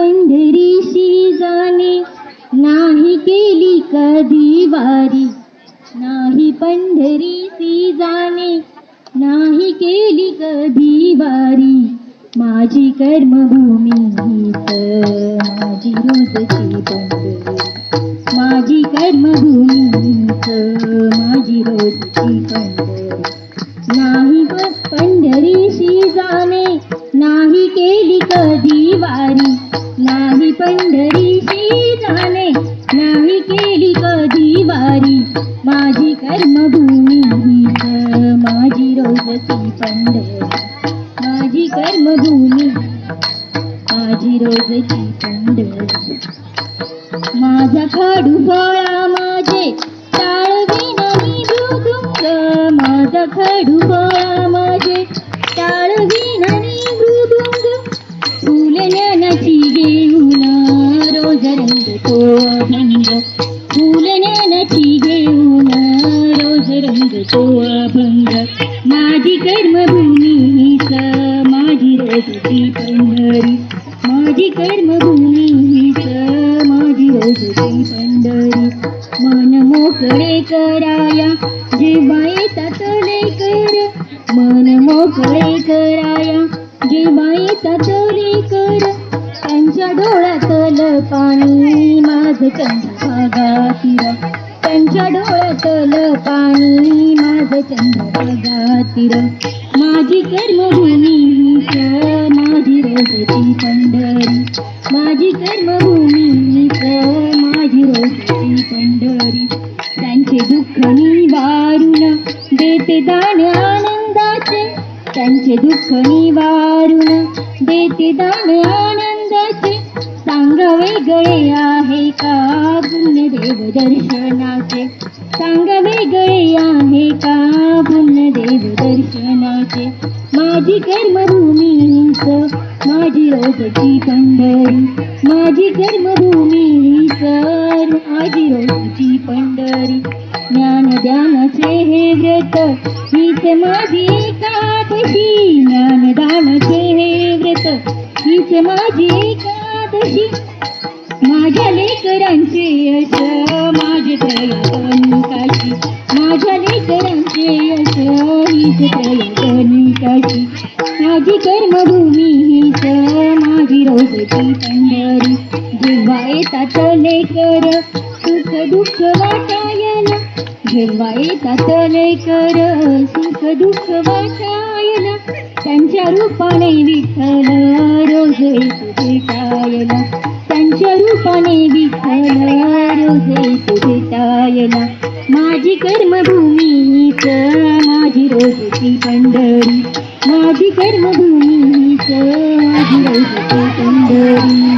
पंढरीशी जाणे नाही केली कधी वारी. नाही पंढरीशी जाणे नाही केली कधी वारी. माझी कर्मभूमी हीच माझी रोजची पंढरी माझी कर्मभूमी हीच माझी रोजची पंढरी नाही पंढरीशी जाणे नाही केली कधी वारी. नाही पंढरीशी जाणे नाही केली कधी वारी. माझी कर्मभूमी हीच माझी रोजची पंढरी. माझी कर्मभूमी माझी रोजची पंढरी. माझा खाडू गोळा माझे टाळवी नाही माझा खाडू गोळा घेऊन रोज रंग तो अभंग माझी कर्मभूमी माझी रोजची पंढरी माझी कर्मभूमी माझी रोजची पंढरी मन मोकळे कराया जेव्हा येतात लेकर मन मोकळे कराया जेव्हा येतात लेकर त्यांच्या डोळ्यातलं पाणी त्यांच्या डोळ्यातलं पाणी माझं चंद्रभागातील माझी कर्मभूमी माझी रोजची पंढरी. माझी कर्मभूमी माझी रोजची पंढरी. त्यांचे दुःख निवारून देते दान आनंदाचे. त्यांचे दुःख निवारून देते दान सांग वेगळे आहे का? पुण्यदेव दर्शनाचे. सांग वेगळे आहे का? पुण्यदेव दर्शनाचे. माझी कर्मभूमीच माझी रोजची पंढरी. माझी कर्मभूमीच माझी रोजची पंढरी. ज्ञान ध्यानाचे हे व्रत हीच माझी यश माझे त्रयकनिकाशी माझ्या लेकरांचे यश हीच त्रयकनिकाशी माझी कर्मभूमी हीच माझी रोजची पंढरी जेव्हा येतात लेकर सुख दुःख वाटायला जेव्हा येतात लेकर सुख दुःख वाटायला त्यांच्या रूपाने विठ्ठल रोज येतो त्यांच्या रूपाने विठ्ठल रोज पुढेतायला माझी कर्मभूमीच माझी रोजची पंढरी. माझी कर्मभूमीच माझी रोजची पंढरी.